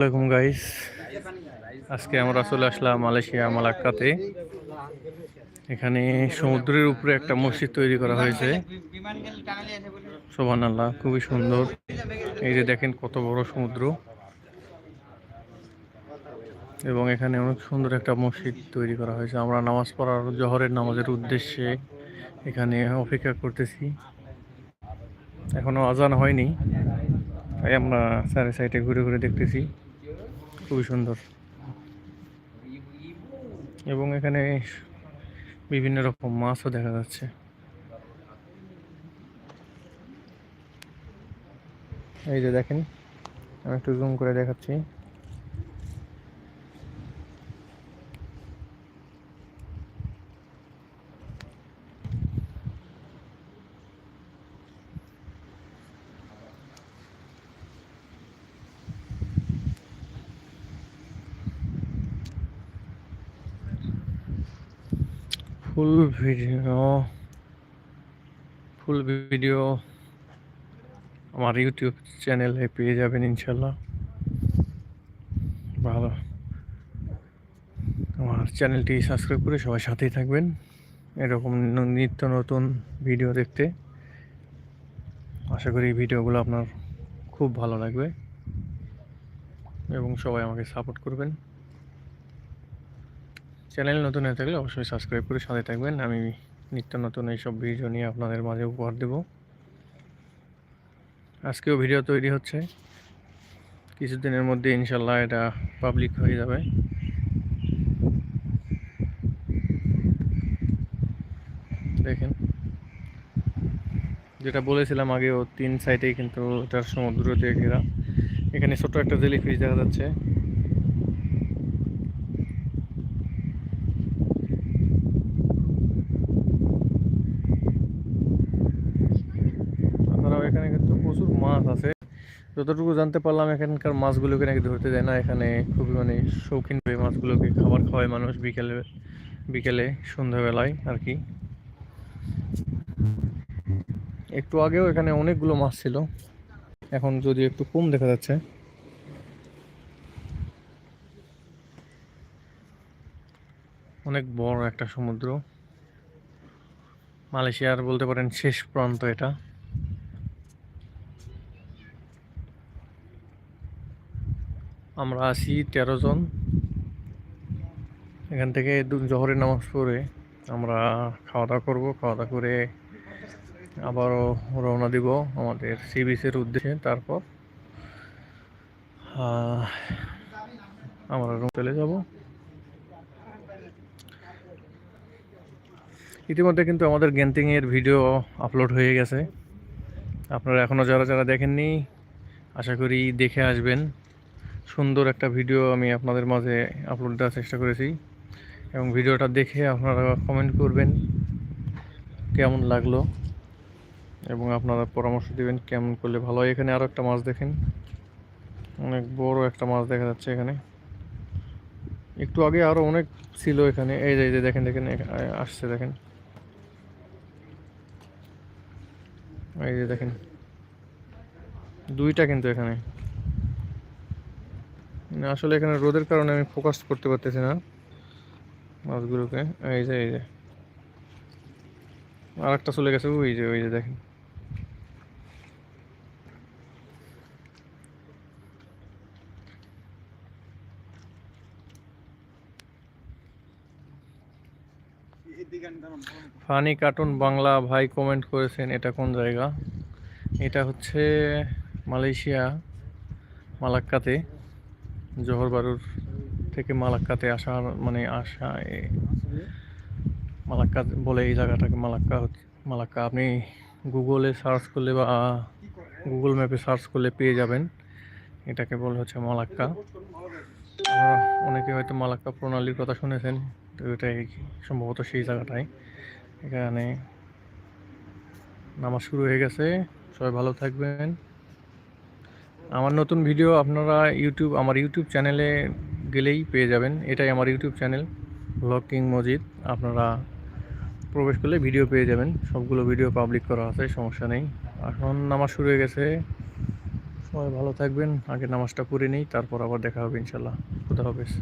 আসসালামাইকুম গাইস আজকে আমরা চলে আসলাম মালয়েশিয়া মালাক্কাতে। এখানে সমুদ্রের উপরে একটা মসজিদ তৈরি করা হয়েছে। সোহান আল্লাহ খুবই সুন্দর। এই যে দেখেন কত বড় সমুদ্র। এবং এখানে অনেক সুন্দর একটা মসজিদ তৈরি করা হয়েছে। আমরা নামাজ পড়ার, জহরের নামাজের উদ্দেশ্যে এখানে অপেক্ষা করতেছি। এখনও আজান হয়নি, তাই আমরা চারি সাইডে ঘুরে ঘুরে দেখতেছি। খুবই সুন্দর। এবং এখানে বিভিন্ন রকম মাছও দেখা যাচ্ছে। এই যে দেখেন, আমি একটু জুম করে দেখাচ্ছি। ফুল ভিডিও ফুল ভিডিও আমার ইউটিউব চ্যানেলে পেয়ে যাবেন ইনশাল্লাহ ভালো। আমার চ্যানেলটি সাবস্ক্রাইব করে সবাই সাথেই থাকবেন। এরকম নিত্য নতুন ভিডিও দেখতে। আশা করি ভিডিওগুলো আপনার খুব ভালো লাগবে। এবং সবাই আমাকে সাপোর্ট করবেন। চ্যানেল নতুন হয়ে থাকলে অবশ্যই সাবস্ক্রাইব করে সাথে থাকবেন। আমি নিত্য নতুন এইসব ভিডিও নিয়ে আপনাদের মাঝে উপহার দেব। আজকেও ভিডিও তৈরি হচ্ছে। কিছুদিনের মধ্যে ইনশাল্লাহ এটা পাবলিক হয়ে যাবে। দেখেন। যেটা বলেছিলাম আগেও, তিন সাইডেই কিন্তু এটার সমুদ্র দিয়ে ঘেরা। এখানে ছোট একটা জেলি ফিশ দেখা যাচ্ছে তাছাড়াও এখানে কিন্তু প্রচুর মাছ আছে যতটুকু জানতে পারলাম, এখানকার মাছগুলোকে নাকি ধরতে দেয় না। এখানে খুবই মানে শৌখিন হয়ে মাছগুলোকে খাবার খাওয়ায় মানুষ বিকেলে বিকেলে, সন্ধ্যাবেলায় আর কি একটু আগেও এখানে অনেকগুলো মাছ ছিল। এখন যদি একটু কম দেখা যাচ্ছে। অনেক বড় একটা সমুদ্র। মালয়েশিয়ার বলতে পারেন শেষ প্রান্ত এটা। আমরা আছি তেরো জন। এখান থেকে জহরের নামাজ পড়ে আমরা খাওয়া দাওয়া করব। খাওয়া দাওয়া করে আবারও রওনা দিব আমাদের সি বিচের উদ্দেশ্যে। তারপর আমরা রুম চলে যাব। ইতিমধ্যে কিন্তু আমাদের গ্যান্টিং এর ভিডিও আপলোড হয়ে গেছে। আপনারা এখনও যারা যারা দেখেননি, আশা করি দেখে আসবেন। সুন্দর একটা ভিডিও আমি আপনাদের মাঝে আপলোড দেওয়ার চেষ্টা করেছি। এবং ভিডিওটা দেখে আপনারা কমেন্ট করবেন, কেমন লাগল, এবং আপনারা পরামর্শ দেবেন কেমন করলে ভালো হয়। এখানে আরও একটা মাছ দেখেন। অনেক বড় একটা মাছ দেখা যাচ্ছে এখানে। একটু আগে আরও অনেক ছিল এখানে। এই যে এই যে, দেখেন দেখেন আসছে, দেখেন। এই যে, দেখেন। দুইটা কিন্তু এখানে। আসলে এখানে রোদের কারণে আমি ফোকাস করতে পারতেছি না মাছগুলোকে। এই যে এই যে। আর একটা চলে গেছে, ওই যে ওই যে, দেখেন। ফানি কার্টুন বাংলা ভাই কমেন্ট করেছেন, এটা কোন জায়গা? এটা হচ্ছে মালয়েশিয়া, মালাক্কাতে। জোহর বারুর থেকে মালাক্কাতে আসার মানে আসা মালাক্কা বলে এই জায়গাটাকে মালাক্কা মালাক্কা। আপনি গুগলে সার্চ করলে বা গুগল ম্যাপে সার্চ করলে পেয়ে যাবেন। এটাকে বলে হচ্ছে মালাক্কা। অনেকে হয়তো মালাক্কা প্রণালীর কথা শুনেছেন, তো এটাই সম্ভবত সেই জায়গাটাই। এখানে নামাজ শুরু হয়ে গেছে। সবাই ভালো থাকবেন। আমার নতুন ভিডিও আপনারা ইউটিউব আমার ইউটিউব চ্যানেলে গেলেই পেয়ে যাবেন। এটাই আমার YouTube channel blog king Majid আপনারা প্রবেশ করলে ভিডিও পেয়ে যাবেন। সবগুলো ভিডিও পাবলিক করা আছে, সমস্যা নেই। এখন নামাজ শুরু হয়ে গেছে। সবাই ভালো থাকবেন। আগে নামাজটা পড়ে নেই, তারপর আবার দেখা হবে ইনশাল্লাহ খুদা হাফেজ।